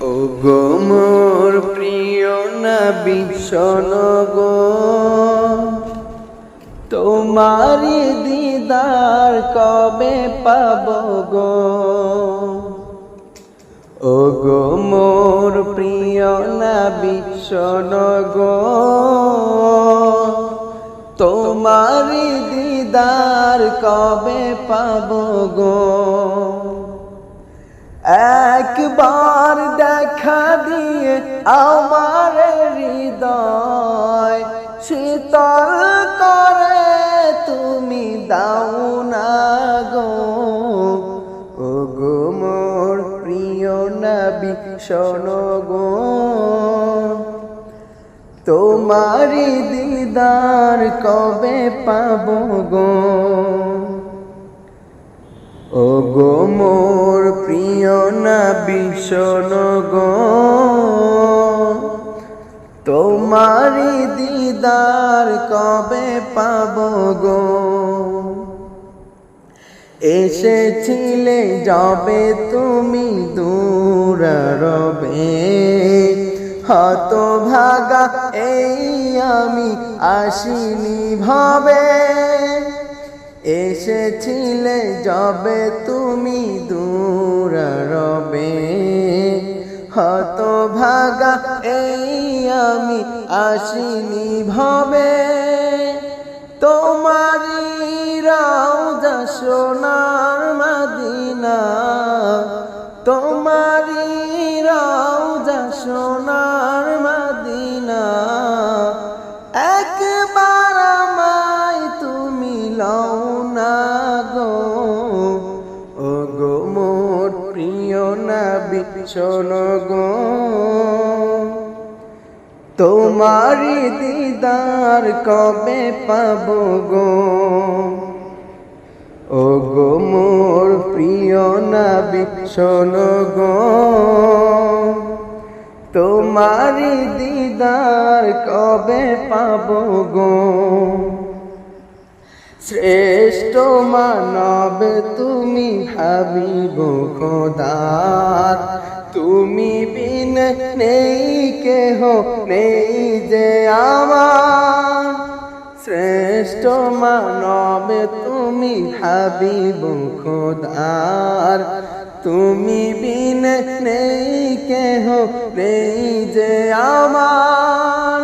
ও গো মোর প্রিয় নবী গো। তোমারি দিদার কবে পাব গো? ও গো মোর প্রিয় নবী গো। তোমারি দিদার কবে পাব গো? আমার হৃদয় শীতল করে তুমি দাও না গো। ও গো মোর প্রিয় নবী, শোনো গো। তোমারি দিদার কবে পাবো গো? ও গো মোর প্রিয় নবী, শোনো গো। তোমারি দিদার কবে পাব গো? এসেছিলে যাবে তুমি দূর রবে। হত ভাগা এই আমি আসিনি ভাবে। এসেছিলে যাবে তুমি দূর রবে। হত ভাগা এই আমি আসিনি ভাবে তোমারি রাউজা সোনার মদিনা। তোমারি রাউজা সোনার মদিনা। একবার আমায় তুমি লও না গো। ও গো মোর প্রিয় নবী, শোনো গো। তোমারি দিদার কবে পাব গো? ও গো মোর প্রিয় নবী, শোনো গো। তোমারি দিদার কবে পাব গো? শ্রেষ্ঠ মানব তুমি হাবিব খোদার। তুমি বিন নেই, কেহ নেই যে আমার। শ্রেষ্ঠ মানব তুমি হাবিব খোদার। তুমি বিন নেই, কেহ নেই যে আমার।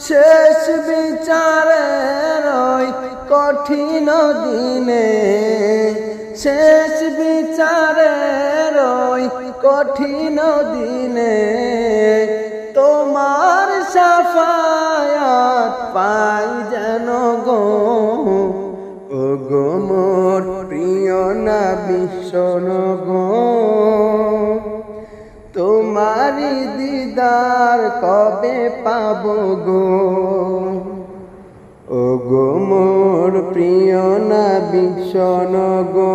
শেষ বিচারের ওই কঠিন দিনে, শেষ বিচারের ওই কঠিন দিনে তোমার সাফায়াত পাই যেন গো। ও গো মোর প্রিয় না বিশ্বন গো। তোমারি দিদার কবে পাব গো? ও গো মোর প্রিয় না বিশ্বন গো।